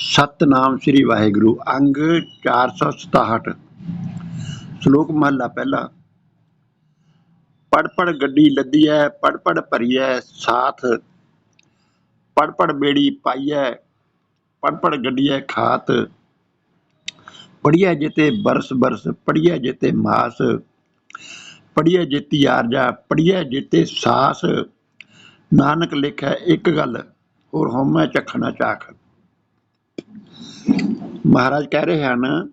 ਸਤਨਾਮ ਸ੍ਰੀ ਵਾਹਿਗੁਰੂ, ਅੰਗ 467 ਸ਼ਲੋਕ ਮਹਲਾ ਪਹਿਲਾ। ਪੜ ਪੜ ਗੱਡੀ ਲੱਦੀ ਐ ਪੜ ਪੜ ਭਰੀਐ, ਸਾਥ। ਪੜ ਪੜ ਬੇੜੀ ਪਾਈਐ ਪੜ ਪੜ ਗੱਡੀਐ ਖਾਤ। ਪੜੀਐ ਜਿਤੇ ਬਰਸ ਬਰਸ ਪੜੀਐ ਜਿਤੇ ਮਾਸ। ਪੜੀਐ ਜਿਤੀ ਆਰਜਾ ਪੜੀਐ ਜਿਤੇ ਸਾਸ। ਨਾਨਕ ਲਿਖੈ ਇੱਕ ਗੱਲ, ਹੋਰ ਹਉਮੈ ਚੱਖਣਾ ਚਾਖ। ਮਹਾਰਾਜ ਕਹਿ ਰਹੇ ਹਨ,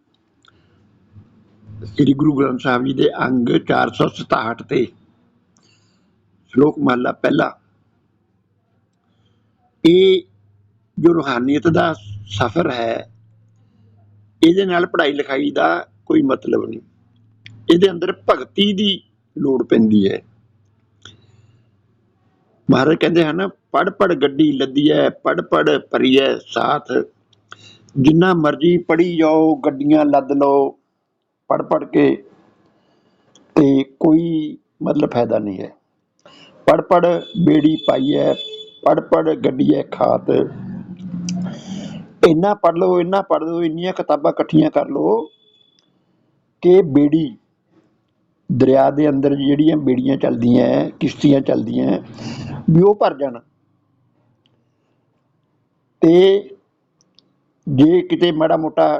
ਸ੍ਰੀ ਗੁਰੂ ਗ੍ਰੰਥ ਸਾਹਿਬ ਜੀ ਦੇ ਅੰਗ 467 ਤੇ, ਸ਼ਲੋਕ ਮਹਲਾ ਪਹਿਲਾ। ਇਹ ਜੋ ਰੂਹਾਨੀਅਤ ਦਾ ਸਫ਼ਰ ਹੈ, ਇਹਦੇ ਨਾਲ ਪੜ੍ਹਾਈ ਲਿਖਾਈ ਦਾ ਕੋਈ ਮਤਲਬ ਨਹੀਂ। ਇਹਦੇ ਅੰਦਰ ਭਗਤੀ ਦੀ ਲੋੜ ਪੈਂਦੀ ਹੈ। ਮਹਾਰਾਜ ਕਹਿੰਦੇ ਹਨ ਪੜ ਪੜ ਗੱਡੀ ਲੱਦੀ ਹੈ ਪੜ ਪੜ ਭਰੀ ਹੈ ਸਾਥ। ਜਿੰਨਾ ਮਰਜ਼ੀ ਪੜੀ ਜਾਓ ਗੱਡੀਆਂ ਲੱਦ ਲਓ ਪੜ ਪੜ ਕੇ ਤੇ ਕੋਈ ਮਤਲਬ ਫਾਇਦਾ ਨਹੀਂ ਹੈ। ਪੜ ਪੜ ਬੇੜੀ ਪਾਈ ਹੈ ਪੜ ਪੜ ਗੱਡੀ ਹੈ ਖਾਤ। ਇੰਨਾ ਪੜ ਲਓ ਇੰਨਾ ਪੜ ਲਓ ਇੰਨੀਆਂ ਕਿਤਾਬਾਂ ਇਕੱਠੀਆਂ ਕਰ ਲਓ ਕਿ ਬੇੜੀ ਦਰਿਆ ਦੇ ਅੰਦਰ ਜਿਹੜੀਆਂ ਬੇੜੀਆਂ ਚੱਲਦੀਆਂ ਹੈ, ਕਿਸ਼ਤੀਆਂ ਚੱਲਦੀਆਂ ਵੀ ਉਹ ਭਰ ਜਾਣ। ਤੇ ਜੇ ਕਿਤੇ ਮਾੜਾ ਮੋਟਾ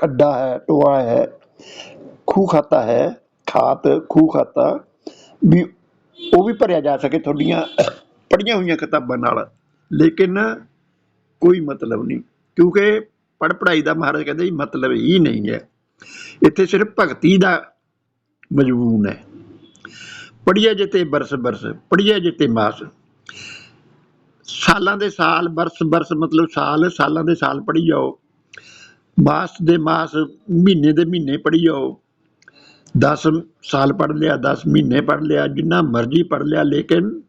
ਖੱਡਾ ਹੈ, ਟੋਆ ਹੈ, ਖੂਹ ਖਾਤਾ ਹੈ, ਖਾਤ, ਖੂਹ ਖਾਤਾ, ਵੀ ਉਹ ਵੀ ਭਰਿਆ ਜਾ ਸਕੇ ਤੁਹਾਡੀਆਂ ਪੜੀਆਂ ਹੋਈਆਂ ਕਿਤਾਬਾਂ ਨਾਲ। ਲੇਕਿਨ ਕੋਈ ਮਤਲਬ ਨਹੀਂ, ਕਿਉਂਕਿ ਪੜ ਪੜਾਈ ਦਾ ਮਹਾਰਾਜ ਕਹਿੰਦੇ ਜੀ, ਮਤਲਬ ਹੀ ਨਹੀਂ ਹੈ। ਇੱਥੇ ਸਿਰਫ ਭਗਤੀ ਦਾ ਮਜ਼ਬੂਨ ਹੈ। ਪੜੀਏ ਜਿਤੇ ਬਰਸ ਬਰਸ ਪੜੀਏ ਜਿਤੇ ਮਾਸ। ਸਾਲਾਂ ਦੇ ਸਾਲ, ਬਰਸ ਬਰਸ ਮਤਲਬ ਸਾਲ, ਸਾਲਾਂ ਦੇ ਸਾਲ ਪੜ੍ਹੀ ਜਾਓ। ਮਾਸ ਦੇ ਮਾਸ, ਮਹੀਨੇ ਦੇ ਮਹੀਨੇ ਪੜ੍ਹੀ ਜਾਓ। 10 ਸਾਲ ਪੜ੍ਹ ਲਿਆ 10 ਮਹੀਨੇ ਪੜ੍ਹ ਲਿਆ, ਜਿੰਨਾ ਮਰਜ਼ੀ ਪੜ੍ਹ ਲਿਆ, ਲੇਕਿਨ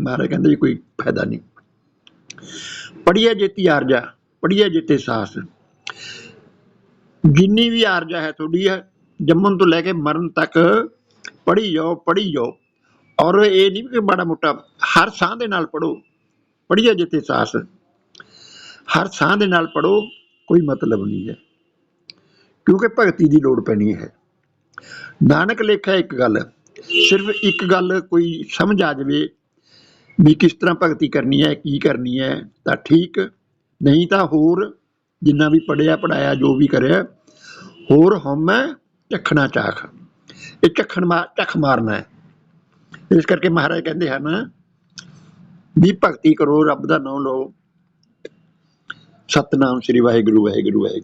ਮਹਾਰਾਜ ਕਹਿੰਦੇ ਜੀ ਕੋਈ ਫਾਇਦਾ ਨਹੀਂ। ਪੜ੍ਹੀਏ ਜਿੱਤੀ ਆਰਜਾ, ਪੜ੍ਹੀਏ ਜਿੱਤੇ ਸਾਸ। ਜਿੰਨੀ ਵੀ ਆਰਜਾ ਹੈ ਤੁਹਾਡੀ ਹੈ, ਜੰਮਣ ਤੋਂ ਲੈ ਕੇ ਮਰਨ ਤੱਕ ਪੜ੍ਹੀ ਜਾਓ ਪੜ੍ਹੀ ਜਾਓ। ਔਰ ਇਹ ਨਹੀਂ ਕਿ ਮਾੜਾ ਮੋਟਾ, ਹਰ ਸਾਹ ਦੇ ਨਾਲ ਪੜੋ ਪੜ੍ਹੀਏ ਜਿੱਥੇ ਸਾਸ। ਹਰ ਸਾਹ ਦੇ ਨਾਲ ਪੜੋ ਕੋਈ ਮਤਲਬ ਨਹੀਂ ਹੈ। ਕਿਉਂਕਿ ਭਗਤੀ ਦੀ ਲੋੜ ਪੈਣੀ ਹੈ। ਨਾਨਕ ਲੇਖਾ ਇੱਕ ਗੱਲ, ਸਿਰਫ ਇੱਕ ਗੱਲ ਕੋਈ ਸਮਝ ਆ ਜਾਵੇ ਵੀ ਕਿਸ ਤਰ੍ਹਾਂ ਭਗਤੀ ਕਰਨੀ ਹੈ, ਕੀ ਕਰਨੀ ਹੈ, ਤਾਂ ਠੀਕ। ਨਹੀਂ ਤਾਂ ਹੋਰ, ਜਿੰਨਾ ਵੀ ਪੜਿਆ ਪੜਾਇਆ ਜੋ ਵੀ ਕਰਿਆ, ਹੋਰ ਹਉਮੈ ਚੱਖਣਾ ਚਾਖ। ਇਹ ਚੱਖਣ ਮਾਰ ਚੱਖ ਮਾਰਨਾ ਹੈ। ਇਸ ਕਰਕੇ ਮਹਾਰਾਜ ਕਹਿੰਦੇ ਹਨ ਵੀ ਭਗਤੀ ਕਰੋ ਰੱਬ ਦਾ ਨਾਮ ਲਓ। ਸਤਨਾਮ ਸ੍ਰੀ ਵਾਹਿਗੁਰੂ ਵਾਹਿਗੁਰੂ ਵਾਹਿਗੁਰੂ।